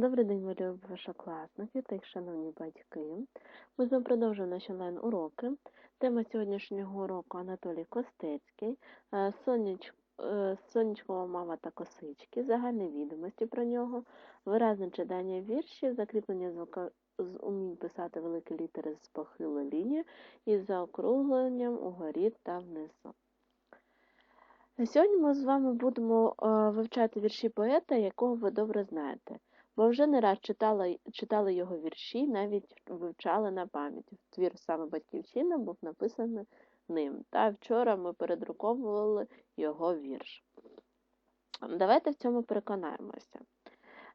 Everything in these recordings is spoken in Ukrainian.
Добрий день, мої першокласники та їх шановні батьки. Ми з вами продовжуємо наші онлайн-уроки. Тема сьогоднішнього уроку Анатолій Костецький, е, соняч... е, сонячкова мама та косички, загальні відомості про нього, виразне читання віршів, закріплення звука з умінь писати великі літери з похилою лінією і заокругленням угорі та внизу. Сьогодні ми з вами будемо е, вивчати вірші поета, якого ви добре знаєте бо вже не раз читала, читали його вірші, навіть вивчали на пам'ять. Твір саме Батьківщина був написаний ним. Та вчора ми передруковували його вірш. Давайте в цьому переконаємося.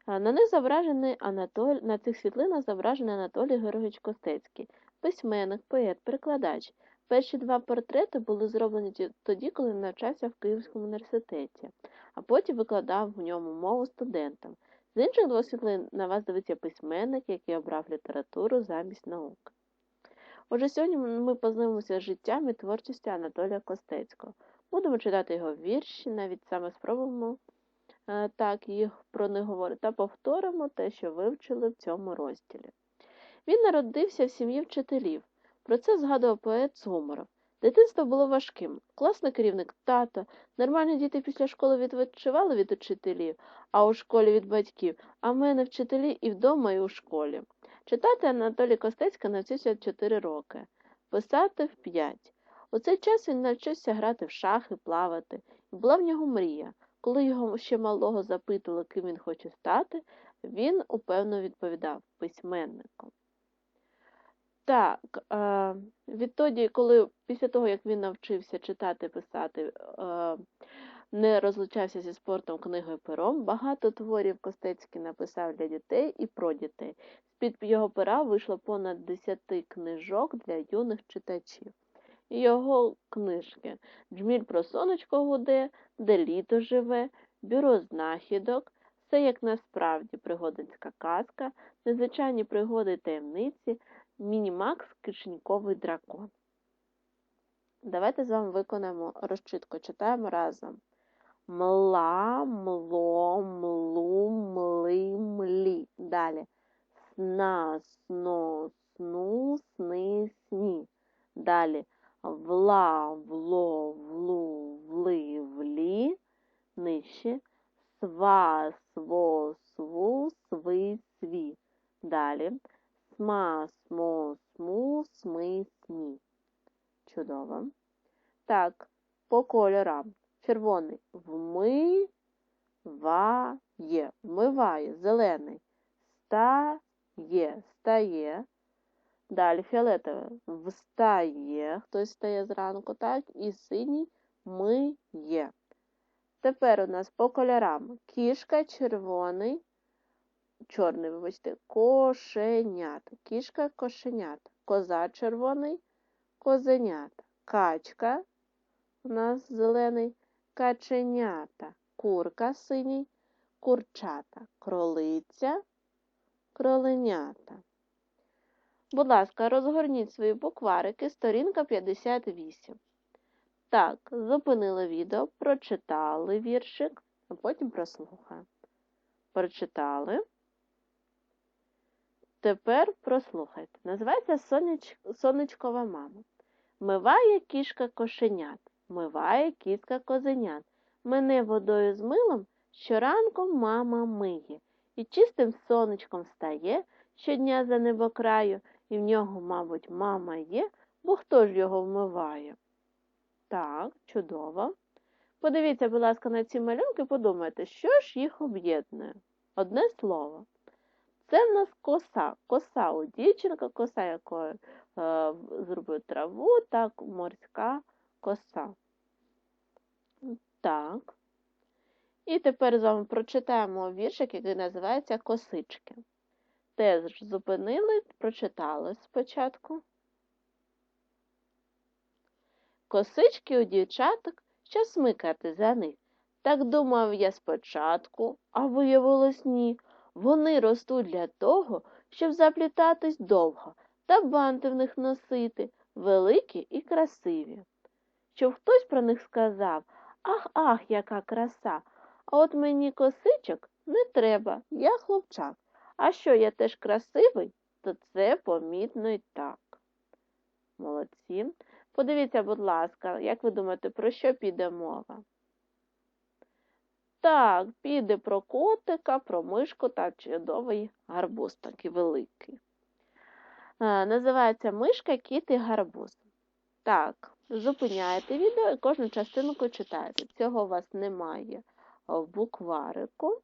На них зображений Анатоль... на цих світлинах зображений Анатолій Георгійович Костецький, письменник, поет, перекладач. Перші два портрети були зроблені тоді, коли навчався в Київському університеті, а потім викладав в ньому мову студентам. З інших двох світлин на вас дивиться письменник, який обрав літературу замість науки. Отже, сьогодні ми познайомимося з життям і творчістю Анатолія Костецького. Будемо читати його вірші, навіть саме спробуємо е, так їх про них говорити, та повторимо те, що вивчили в цьому розділі. Він народився в сім'ї вчителів. Про це згадував поет з гумором. Дитинство було важким. Класний керівник тато, нормальні діти після школи відпочивали від учителів, а у школі від батьків, а в мене вчителі і вдома, і у школі. Читати Анатолій Костецька навчився в 4 роки, писати в 5. У цей час він навчився грати в шахи, плавати, і була в нього мрія. Коли його ще малого запитували, ким він хоче стати, він упевно відповідав письменником. Так, е, відтоді, коли після того, як він навчився читати, писати, е, не розлучався зі спортом книгою пером, багато творів Костецький написав для дітей і про дітей. З-під його пера вийшло понад десяти книжок для юних читачів. Його книжки Джміль про сонечко гуде, де літо живе, бюро знахідок, все як насправді пригодинська казка, незвичайні пригоди таємниці. Мінімакс кишеньковий дракон. Давайте з вами виконаємо розчитку. Читаємо разом. Мла, мло, млу, мли, млі. Далі. Сна, сно, сну, сни, сні. Далі. Вла, вло, влу, вли, влі. Нижче. Сва, сво, сву, сви, сві. Далі сма, смо, сму, сми, сні. Чудово. Так, по кольорам. Червоний вмиває, вмиває, зелений стає, стає. Далі фіолетове встає, хтось стає зранку, так, і синій миє. Тепер у нас по кольорам кішка червоний, чорний, вибачте, кошенята. Кішка кошенята. Коза червоний, козенята. Качка у нас зелений, каченята. Курка синій, курчата. Кролиця, кроленята. Будь ласка, розгорніть свої букварики, сторінка 58. Так, зупинили відео, прочитали віршик, а потім прослухаємо. Прочитали. Тепер прослухайте. Називається соняч... сонечкова мама. Миває кішка кошенят, миває кітка козенят. Мене водою з милом щоранку мама миє. І чистим сонечком стає щодня за небокраю, і в нього, мабуть, мама є, бо хто ж його вмиває? Так, чудово. Подивіться, будь ласка, на ці малюнки подумайте, що ж їх об'єднує? Одне слово. Це в нас коса. Коса у дівчинка, коса, якою е, зробив траву, так, морська коса. Так. І тепер з вами прочитаємо віршик, який називається Косички. Теж зупинили, прочитали спочатку. Косички у дівчаток, що смикати за них. Так думав я спочатку, а виявилось ні. Вони ростуть для того, щоб заплітатись довго та банти в них носити, великі і красиві. Щоб хтось про них сказав Ах, ах, яка краса! А от мені косичок не треба, я хлопчак. А що я теж красивий, то це помітно й так. Молодці. Подивіться, будь ласка, як ви думаєте, про що піде мова? Так, піде про котика, про мишку та чудовий гарбуз такий великий. Е, Називається Мишка, кіт і гарбуз. Так, зупиняєте відео і кожну частинку читаєте. Цього у вас немає в букварику.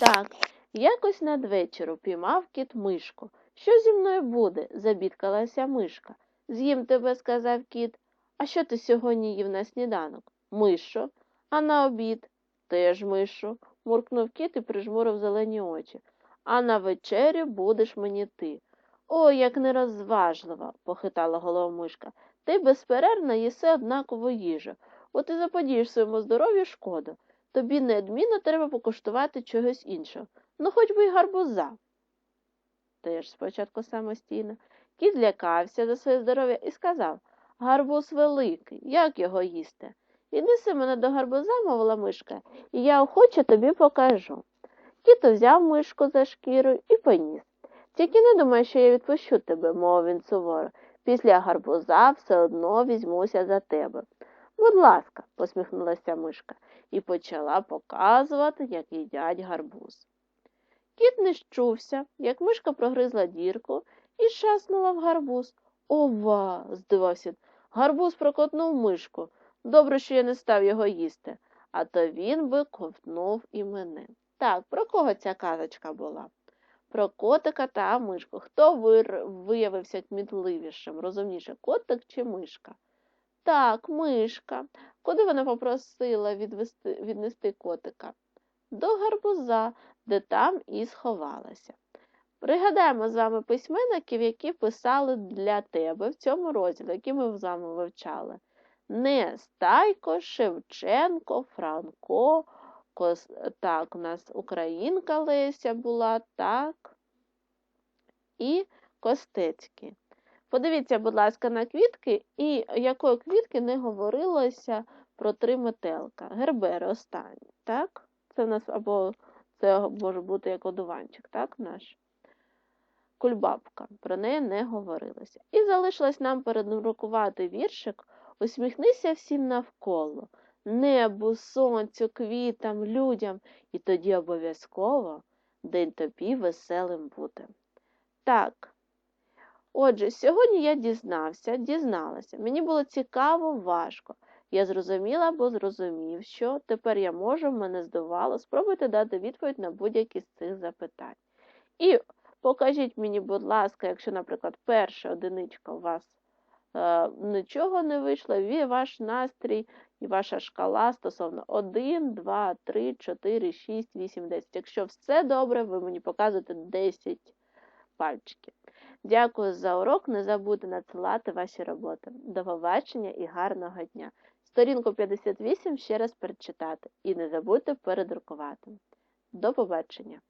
Так, якось надвечір упіймав кіт мишку. Що зі мною буде? забідкалася мишка. З'їм тебе, сказав кіт. А що ти сьогодні їв на сніданок? Мишу. А на обід? Теж мишу, муркнув кіт і прижмурив зелені очі. А на вечерю будеш мені ти. О, як нерозважлива, похитала голову мишка. Ти безперервно їси однакову їжу. От і заподієш своєму здоров'ю шкоду. Тобі неодмінно треба покуштувати чогось іншого. Ну, хоч би й гарбуза. Теж спочатку самостійно. Кіт злякався за своє здоров'я і сказав Гарбуз великий, як його їсти? Віднеси мене до гарбуза, мовила мишка, і я охоче тобі покажу. Кіт взяв мишку за шкіру і поніс. Тільки не думай, що я відпущу тебе, мовив він суворо. Після гарбуза все одно візьмуся за тебе. Будь ласка, посміхнулася мишка і почала показувати, як їдять гарбуз. Кіт не щувся, як мишка прогризла дірку і шаснула в гарбуз. Ова. здивався. Гарбуз прокотнув мишку. Добре, що я не став його їсти, а то він би ковтнув і мене. Так, про кого ця казочка була? Про котика та мишку. Хто виявився кмітливішим, розумніше, котик чи мишка? Так, мишка. Куди вона попросила відвести... віднести котика? До гарбуза, де там і сховалася. Пригадаємо з вами письменників, які писали для тебе в цьому розділі, які ми з вами вивчали. Нестайко, Шевченко, Франко, Кос... так, у нас Українка Леся була, так, і Костецький. Подивіться, будь ласка, на квітки, і якої квітки не говорилося про три метелка. Гербери останні, так? Це в нас або це може бути як одуванчик, так, наш? Кульбабка, про неї не говорилося. І залишилось нам передрукувати віршик Усміхнися всім навколо, небу, сонцю, квітам, людям, і тоді обов'язково день тобі веселим буде. Так. Отже, сьогодні я дізнався, дізналася. Мені було цікаво, важко. Я зрозуміла або зрозумів, що тепер я можу, мене здавало, спробуйте дати відповідь на будь-які з цих запитань. І покажіть мені, будь ласка, якщо, наприклад, перша одиничка у вас нічого не вийшло, ваш настрій і ваша шкала стосовно 1, 2, 3, 4, 6, 8, 10. Якщо все добре, ви мені показуєте 10 пальчиків. Дякую за урок. Не забудьте надсилати ваші роботи. До побачення і гарного дня! Сторінку 58 ще раз перечитати і не забудьте передрукувати. До побачення!